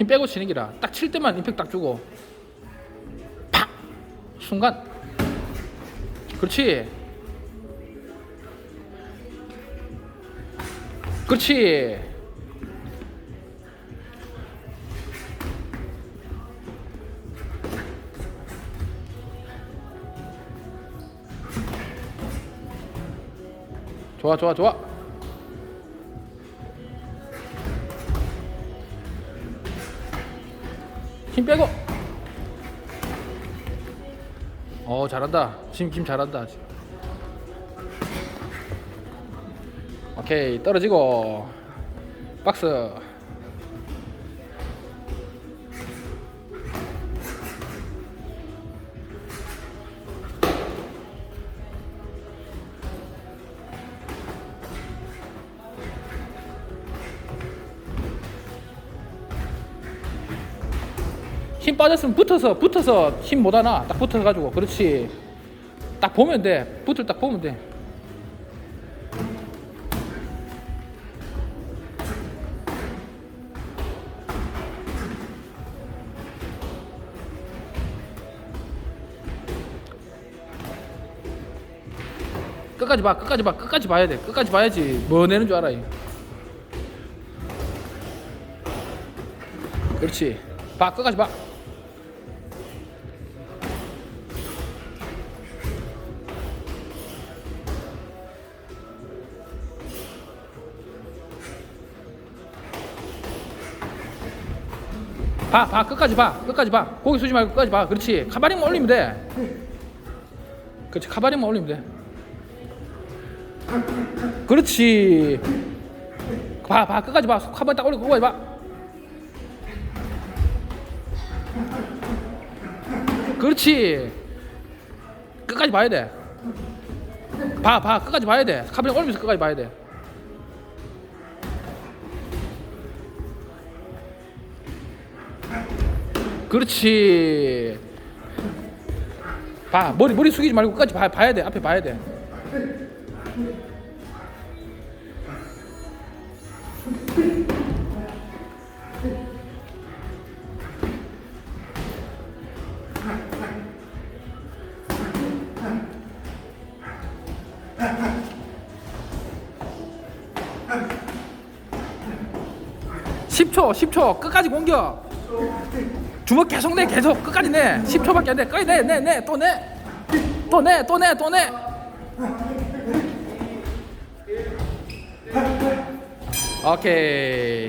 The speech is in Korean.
힘 빼고 치는 기라 딱 칠 때만 임팩트 딱 주고 팍! 순간. 그렇지. 그렇지. 좋아 좋아 좋아 힘 빼고. 어 잘한다. 지금 잘한다. 오케이 떨어지고. 박스 힘 빠졌으면 붙어서 붙어서 힘 못 하나? 딱 붙어 가지고. 그렇지. 딱 보면 돼. 붙을 딱 보면 돼. 끝까지 봐 끝까지 봐 끝까지 봐야 돼. 끝까지 봐야지. 뭐 내는 줄 알아 이. 그렇지. 봐 끝까지 봐 봐, 봐, 끝까지 봐, 끝까지 봐. 고개 숙지 말고 끝까지 봐. 그렇지. 카바링만 올리면 돼. 그렇지, 카바링만 올리면 돼. 그렇지. 봐, 봐, 끝까지 봐. 카바링 딱 올리고 끝까지 봐. 그렇지. 끝까지 봐야 돼. 봐, 봐, 끝까지 봐야 돼. 카바링 올리면서 끝까지 봐야 돼. 그렇지. 봐 머리 머리 숙이지 말고 끝까지 봐, 봐야 돼 앞에 봐야 돼. (10초) (10초) 끝까지 공격 주먹 계속 내 계속. 끝까지 내. 10초밖에 안돼. 끝까지 내내 내. 또 내. 또내또내또 내. 오케이